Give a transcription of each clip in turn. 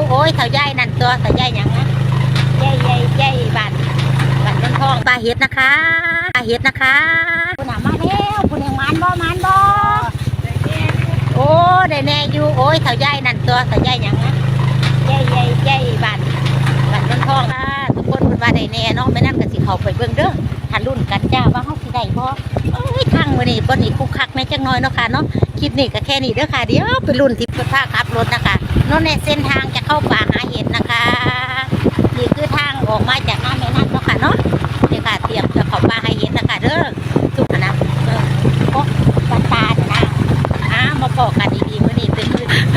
อยู่โอ้ยเถาใหญ่นั่นตัวเถาใหญ่หยังนะใหญ่ใหญ่ใหญ่บ้านบ้านเมืองทองปลาเห็ดนะคะปลาเห็ดนะคะคุณน่ะมาแล้วคุณยังมันบ่มันบ่โอ้ได้แน่อยู่โอ้ยเถาใหญ่นั่นตัวเถาใหญ่หยังนะใหญ่ใหญ่ใหญ่บ้านบ้านเมืองทองค่ะทุกคนคุณว่าได้แน่เนาะไม่นั่นก็สิ เขาไปเบิ่งเด้อหันรุ่นกันจ้าว่าเฮาสิได้บ่เอ้ยทางมื้อนี้บ่นี่คุกคักแม่จักหน่อยเนาะค่ะเนาะคลิปนี้ก็แค่นี้เด้อค่ะเดี๋ยวไปรุ่นทิพย์ผ้าขับรถนะคะโน่นในเส้นทางจะเข้าป่าหาเห็ดนะคะนี่คือทางออกมาจากน้ำแม่น้ำเนาะค่ะเนาะนี่ค่ะเตรียมจะเข้าป่าหาเห็ดนะคะเด้อทุกคณะเออโอ๊ะปันตาเนี่ยนะอ่ามาบอกกันดีๆมื้อนี้เป็น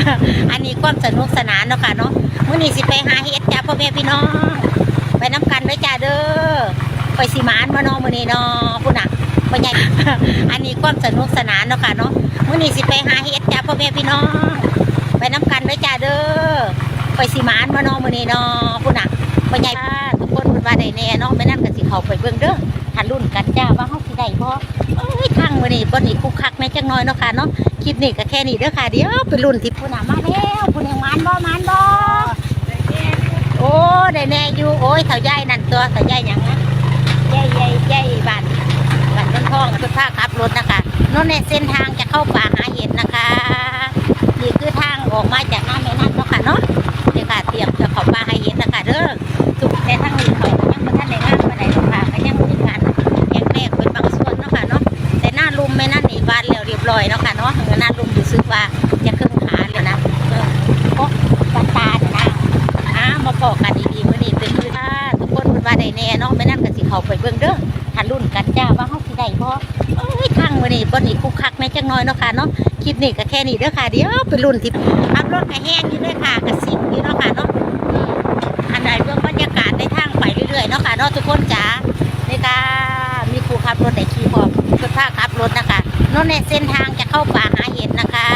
ออันนี้ความสนุกสนานเนาะค่ะเนาะมื้อนี้สิไปหาเห็ดจ้าพ่อแม่พี่น้อง ไปน้ำกันไว้จ้าเด้อไปสิหมานมานาะมื้อนี้เนาะพุ่นน่ะพ่อใหญ่อันนี้ความสนุกสนานเนาะค่ะเนาะมือนี้สิไปหาเฮ็ดจ้าพ่อแม่พี่น้องไปน้ำกันไว้จ้าเด้อไปสิหมานมานาะมื้อนี้เนาะพุ่นน่ะพ่อใหญ่ทุกคนพูดว่าได้แน่เนาะไม่นั่นก็สิเขาไปเบิ่งเด้อหันรุ่นกันจ้าว่าเฮาสิได้บ่เอ้ยทางมือนี้บ่นี่คุกคักแม่จักหน่อยเนาะค่ะเนาะคลิปนี้ก็แค่นี้เด้อค่ะเดี๋ยวไปรุ่นที่พุ่นน่ะมาแล้วพุ่นยังมานบ่มานบ่โอ้ ได้แน่อยู่โอ้ยเถาใหญ่นั่นตัวเถาใหญ่ยังนะใหญ่ใหญ่ใหญ่บ้านบ้านต้นทองคือผ้าขับรถนะคะนู่นในเส้นทางจะเข้าป่าหาเห็ดนะคะนี่คือทางออกมาจากน้ำแม่น้ำเนาะค่ะเนาะเดี๋ยวค่ะเตรียม แม่นั่นก็สิเข้าไปเบิ่งเด้อหันรุ่นกันจ้าว่าเฮาสิได้บ่เอ้ยทางมื้อนี้บ่นี่คุกคักแม่จักหน่อยเนาะค่ะเนาะคลิปนี้ก็แค่นี้เด้อค่ะเดี๋ยวไปรุ่นที่ขับรถก็แห้งอยู่เด้อค่ะก็สิบอยู่เนาะค่ะเนาะอันใดเรื่องบรรยากาศในทางไปเรื่อยๆเนาะค่ะเนาะทุกคนจ๋านี่ค่ะมีครูขับรถได้ขี่พร้อมคือพาขับรถนะคะโน่นในเส้นทางจะเข้าป่าหาเห็ดนะคะ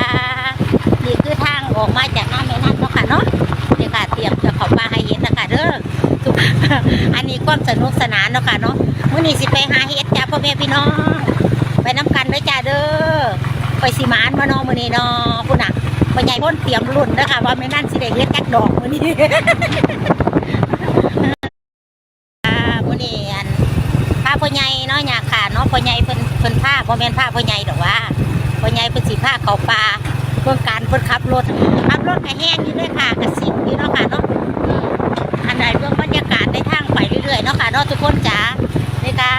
นี่คือทางออกมาจากน้ำแม่น้ำเนาะค่ะเนาะนี่ค่ะเตรียมจะเข้าป่าหาเห็ดนะคะเด้อ อันนี้ความสนุกสนานเนาะค่ะเนาะมื่อนี้สิไปหาเฮ็ดจ้าพ่อแม่พี่น้อง ไปน้ำกันไว้จ้าเด้อไปสิมานมาเนาะมื้อนี้เนาะพุ่นน่ะพ่อใหญ่พ่นเตรียมรุ่นเด้อค่ะว่าแม่นั่นสิได้เฮ็ดจักดอกมื้อนี้อ่ามื้อนี้อันพาพ่อใหญ่เนาะอยากขาดเนาะพ่อใหญ่เพิ่นเพิ่นพาบ่แม่นพาพ่อใหญ่ดอกว่าพ่อใหญ่เพิ่นสิพาเข้าป่าเพิ่นการเพิ่นขับรถขับรถก็แห้งอยู่ด้อค่ะก็สิบอยู่เนาะค่ะเนาะอันใดเรื่องบรรยากาศในทางไปเรื่อยๆเนาะทุกคนจ๋านี่ค่ะ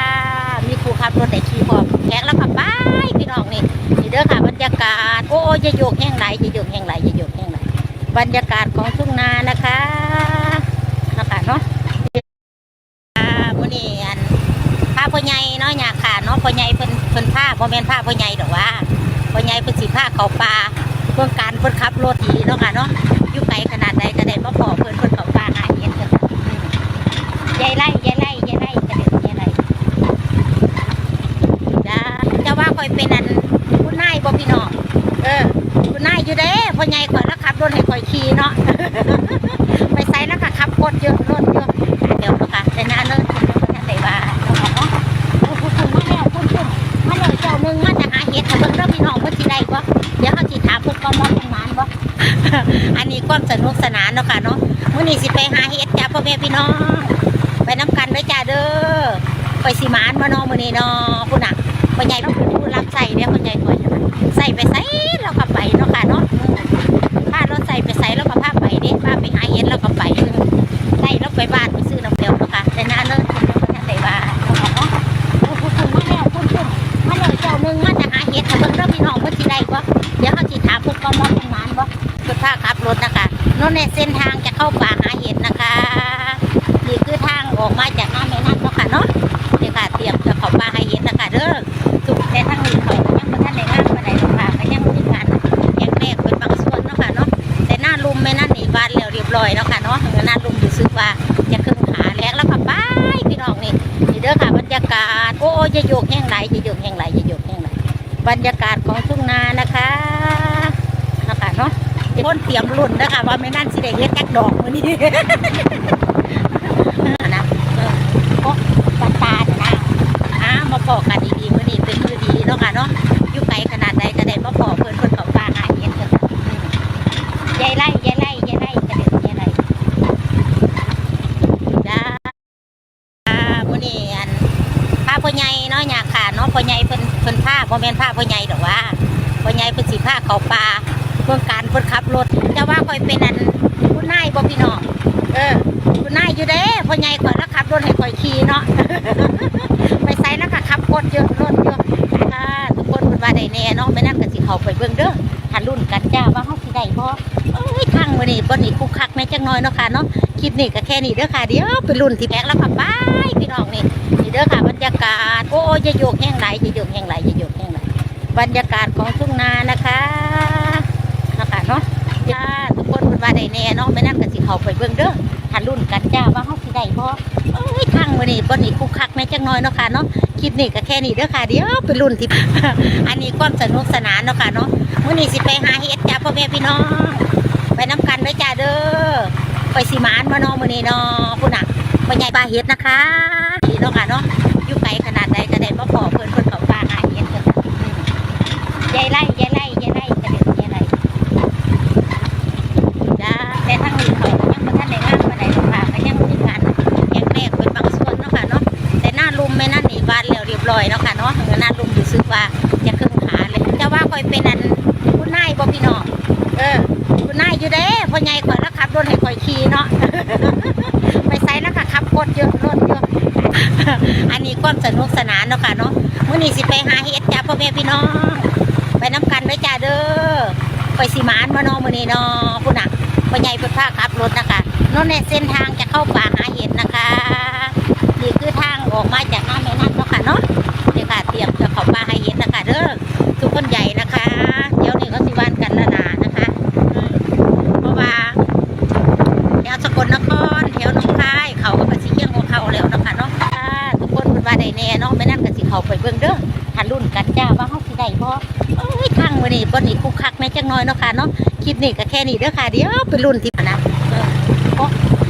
มีครูขับรถแต่ขี่พร้อมแขกแล้วขับไปพี่น้องนี่นี่เด้อค่ะบรรยากาศโอ้ยจะโยกแห้งไหลจะโยกแห้งไหลจะโยกแห้งไหลบรรยากาศของทุ่งนานะคะนะคะเนาะอ่ามื้อนี้อันผ้าพ่อใหญ่เนาะอยากขาดเนาะพ่อใหญ่เพิ่นเพิ่นผ้าบ่อแม่นผ้าพ่อใหญ่ดอกว่าพ่อใหญ่เพิ่นสิผ้าเขาป่าเพิ่นการเพิ่นขับรถดีเนาะค่ะเนาะอยู่ไกลขนาดใดก็ได้มาพอเพิ่นเพิ่นเขาป่าหาเห็ดกันอืมยายไล่ยายไล่ยายไล่กระเด็นยายไล่ จ้าจะว่าคอย เป็นอันคุณนายบ่พี่น้องเออคุณนายอยู่เด้พ่อใหญ่ข่อยแล้วขับรถให้ข่อยขี่เนาะไปไซแล้วค่ะขับรถเยอะรถเยอะเดี๋ยวนะคะแต่นาเลิศคุณยังไม่ทันได้ว่าเนาะเนาะคุณคุณมาแล้วคุณคุณมาเลยเจ้าหนึ่งมาจะหาเห็ดถ้าเบิ่งเด้อพี่น้องเพิ่นสิได้บ่เดี๋ยวเขาสิถามเพิ่นก่อนว่าเป็นหมานบ่อันนี้ความสนุกสนานเนาะค่ะเนาะมื้อนี้สิไปหาเห็ดจ้าพ่อแม่พี่น้องไปน้ำกันไว้จ้าเด้อไปสิมานมาเนาะมื้อนี้เนาะพุ่นน่ะ พ่อใหญ่เราเป็นผู้รับใส่เนี่ยพ่อใหญ่คอยใส่ไปใส่เราก็ไปเนาะค่ะเนาะอืมพาเราใส่ไปใส่เราก็พาไปเด้าไปหาเห็ดเราก็ไปอืมใส่เราไปบ้านไปซื้อน้ำเปรี้ยวเนาะค่ะแต่น้าเลิศคุณยังไม่ทันได้ว่าเนาะค่ะเนาะคุณคุณมาแล้วคุณคุณมาเลยเจ้าหนึ่งมาจะหาเห็ดถ้าเบิ่งเด้อพี่น้องเพิ่นสิได้บ่เดี๋ยวเขาสิถามเพิ่นก่อนว่านหมานบ่เพิ่นพาขับรถนะคะโน่นในเส้นทางจะเข้าป่า จะโยกแห้งไหลจะโยกแห้งไหลจะโยกแห้งไหลบรรยากาศของทุ่งนานะคะนะคะเนาะคนเตรียมรุ่นนะคะว่าแม่นั่นสิได้เฮ็ดจักดอกมื้อนี้นะเออโอ๊ะปันตาเนี่ยนะอ่ามาพอกันดีๆมื้อนี้เป็นมือดีเนาะค่ะเนาะอยู่ไกลขนาดใดก็ได้มาพอเพิ่อนเพิ่นเขาปลาหาเห็ดกันอืมยายไล่ยายไล่ยายไระเด็นยายไล่ พ่อใหญ่ดอกว่าพ่อใหญ่เป็นสิผ้าเขาป่าเพื่อการเพื่อขับรถแต่ว่าคอยเป็นอันคุณนายบ่พี่น้องเออคุณนายอยู่เด้พ่อใหญ่คอยแล้วขับรถให้คอยขี่เนาะไปไซแล้วก็ขับรถเยอะรถเยอะทุกคนเป็นว่าได้แน่เนาะไม่นั่นก็สิเขาไปเบิ่งเด้อหันรุ่นกันจ้าว่าเฮาสิได้บ่เอ้ยทางมื้อนี้บ่นี่คุกคักแม่จังน้อยเนาะค่ะเนาะคลิปนี้ก็แค่นี้เด้อค่ะเดี๋ยวไปรุ่นที่แพ็กแล้วค่ะบายพี่น้องนี่นี่เด้อค่ะบรรยากาศโอ้ยอย่าโยกแห้งไหลอย่าโยกแห้งไหลอย่าโยก บรรยากาศของทุ่งนานะคะนะคะเนาะจ้าทุกคนเป็นว่าได้แน่เนาะไม่นั่นก็สิเขาไปเบิ่งเด้อหันรุ่นกันจ้าว่าเฮาสิได้บ่เอ้ยทางมื้อนี้บ่นี่คุกคักแม่จังน้อยเนาะค่ะเนาะคลิปนี้ก็แค่นี้เด้อค่ะเดี๋ยวไปรุ่นที่อันนี้ความสนุกสนานเนาะค่ะเนาะมื้อนี้สิไปหาเฮ็ดจ้าพ่อแม่พี่น้องไปน้ำกันเด้จ้าเด้อไปสิหมานมาเนาะมื้อนี้เนาะพุ่นน่ะพ่อใหญ่ปลาเฮ็ดนะคะนี่เนาะค่ะเนาะอยู่ไกลขนาดใดก็ได้มาพอเพิ่นเพิ่นเขาปลาหาเฮ็ดกันยายไล่ยายไล่ยายไล่กระเด็นยายไล่จ้าแต่ทางนี้เขายังบ่ทันได้งานปานใดหรอกค่ะก็ยังมีการแยกแรกเป็นบางส่วนเนาะค่ะเนาะแต่หน้าลุมแม่นั่นนี่บานแล้วเรียบร้อยเนาะค่ะเนาะหน้าลุมรู้สึกว่าจะครึ่งขาเลยจะว่าคอยเป็นอันคุณนายบ่พี่น้องเออคุณนายอยู่เด้พ่อใหญ่คอยแล้วขับรถให้คอยขี่เนาะไปไซแล้วก็ขับรถเยอะรถเยอะอันนี้ความสนุกสนานเนาะค่ะเนาะมื้อนี้สิไปหาเฮ็ดจ้าพ่อแม่พี่น้อง ไปน้ำกันเด้จ้าเด้อไปสิหมานมานาะมื้อนี้เนาะพุ่นน่ะพ่อใหญ่เพิ่นพาขับรถนะคะเนาะในเส้นทางจะเข้าป่าหาเห็ดนะคะนี่คือทางออกมาจากน้ำแม่น้ำเนาะค่ะเนาะนี่ค่ะเตรียมจะเข้าป่าห้เห็นนะคะเด้อทุกคนใหญ่นะคะ เดี๋ยวนี้เขาสิวานกันและนานะคะเพราะว่าแถวสกลนครแถวหนองคายเขาก็สิเคียงของเขาแล้วนะคะเนาะทุกคนเป็นว่าได้แน่เนาะไม่นั่นก็สิเขาไปเบิ่งเด้อหันรุ่นกันจ้าว่าเขาสิได้บ่เอ้ยทาง มื้อนี้บ่นี่คุกคักแม่จังน้อยเนาะค่ะเนาะคลิปนี้ก็แค่นี้เด้อค่ะเดี๋ยวไปรุ่นที่นะเออโอ้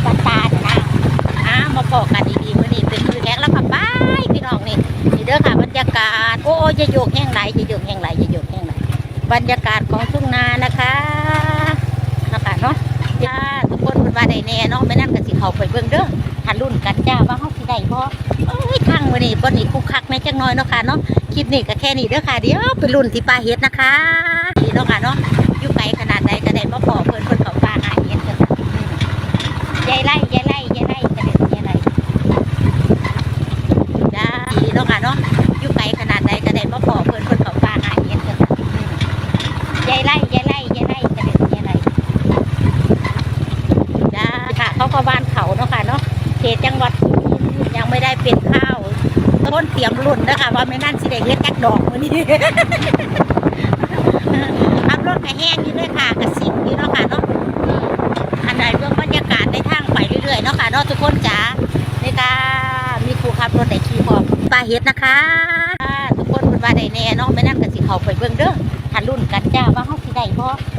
ตาตาจะนะอ่ามาพอกันดีๆมื้อนี้เป็นมือแรกแล้วค่ะบายพี่น้องนี่นี่เด้อค่ะบรรยากาศโอ้ยจะโยกแห้งไหลจะโยกแห้งไหลจะโยกแห้งไหลบรรยากาศของทุ่งนานะคะนะคะเนาะจ้าทุกคนเป็นว่าได้แน่เนาะไม่นั่นก็สิเขาไปเบิ่งเด้อหันรุ่นกันจ้าว่าเฮาสิได้บ่เอ้ย มื้อนี้บ่นี่คุกคักแม่จังน้อยเนาะค่ะเนาะคลิปนี้ก็แค่นี้เด้อค่ะเดี๋ยวไปรุ่นที่ปลาเฮ็ดนะคะนี่เนาะค่ะเนาะอยู่ไกลขนาดใดก็ได้มาขอเพิ่นเพิ่นเขาปลาอาเฮ็ดกันอืมยายไล่ยายไล่ยายไล่กระเด็นยายไล่ จ้าดีเนาะค่ะเนาะอยู่ไกลขนาดใดก็ได้มาพอเพิ่นเพิ่นเขาปลาหาเห็ดกันอืมยายไล่ยายไล่ยายไล่กระเด็นยายไล่จ้าค่ะเขาก็บ้านเขาเนาะค่ะเนาะเขตจังหวัดสุรินทร์ยังไม่ได้เป็นข้าวต้นเต รียมรุ่นนะคะว่าไม่นั่นสิได้เฮ็ดจักดอกมื้อนี้ขับรถกระแห้งอยู่ด้วยค่ะกระสิบอยู่เนาะค่ะเนาะอันไหนเรื่องบรรยากาศในทางไปเรื่อยๆเนาะค่ะเนาะทุกคนจ้านี่ค่ะมีครูขับรถได้ขี่พร้อมปลาเฮ็ดนะคะ ทุกคนเป็นว่าได้แน่เนาะไม่นั่นก็สิเขาไปเบิ่งเด้อหันรุ่นกันจ้าว่าเฮาสิได้บ่เอ้ย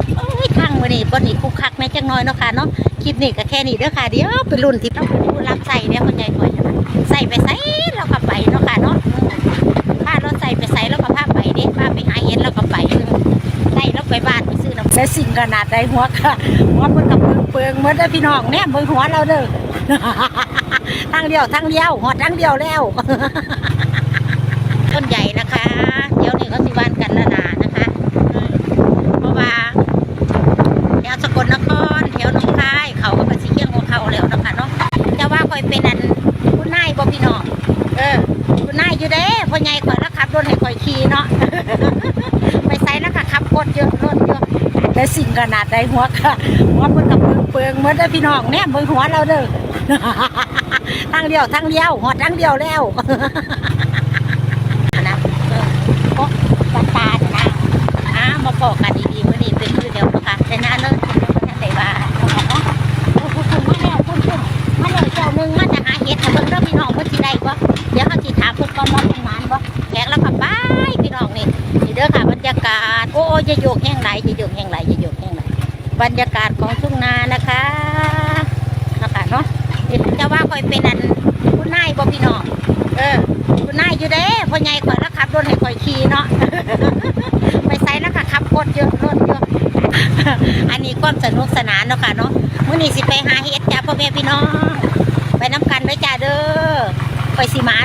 ทา งมือนี้บ่นี่คุกคักแม่จังน้อยเนาะค่ะเนาะคลิปนี้ก็แค่นี้เด้อค่ะเดี๋ยวไปรุ่นที่เราเป็นผู้รับใส่เนี่ยคนใหญ่คนใส่ไปใส่เราก็ไปเนาะค่ะเนาะอืมพาเราใส่ไปใส่แล้วก็พาไปเด้าไปหาเฮ็ดแล้วก็ไปใส่แล้วไปบ้านไปซื้อน้ำแต่สิ่งขนาดใดหัวค่ะหัวมันกับเปิงเปิงเหมือนเด้พี่น้องแน่เบิ่งหัวเราเด้อทางเดียวทางเดียวหอดทางเดียวแล้วต้นใหญ่นะคะ เดี๋ยวนี้เขาสิวาน ขนาดใดหัวค่ะหัวมันกับเปิงเปิงเหมือนเด้พี่น้องแน่เบิ่งหัวเราเด้อทางเดียวทางเดียวหอดทางเดียวแล้วนะเออโอ๊ะตาตาจะนะอ้ามาพอกันดีๆมื้อนี้เป็นมือเดียวนะคะแต่น้าเลิกเดียวกันได้ว่าเอานโอ้คุณคุณมาแล้วคุณคุณมาเลยเจ้าหนึงมาจะหาเห็ดเบิ่งเด้อพี่น้องเพิ่นสิได้บ่เดี๋ยวเขาสิถามเพิ่นก่อนว่าเพิ่นมานบ่แขกแล้วก็ไปพี่น้องนี่นี่เด้อค่ะบรรยากาศโอ้ยจะโยกแห้งไหลจะโย บรรยากาศของทุ่งนานะคะนะคะเนาะจะว่าคอยเป็นอันคุณนายบ่พี่น้องเออคุณนายอยู่เด้พ่อใหญ่คอยแล้วขับรถให้คอยขี่เนาะไปไซแล้วก็ขับรถเยอะรถเยอะอันนี้ความสนุกสนานเนาะค่ะเนาะมื้อนี้สิไปหาเฮ็ดจ้าพ่อแม่พี่น้องไปน้ำกันไว้จ้าเด้อไปสิมาน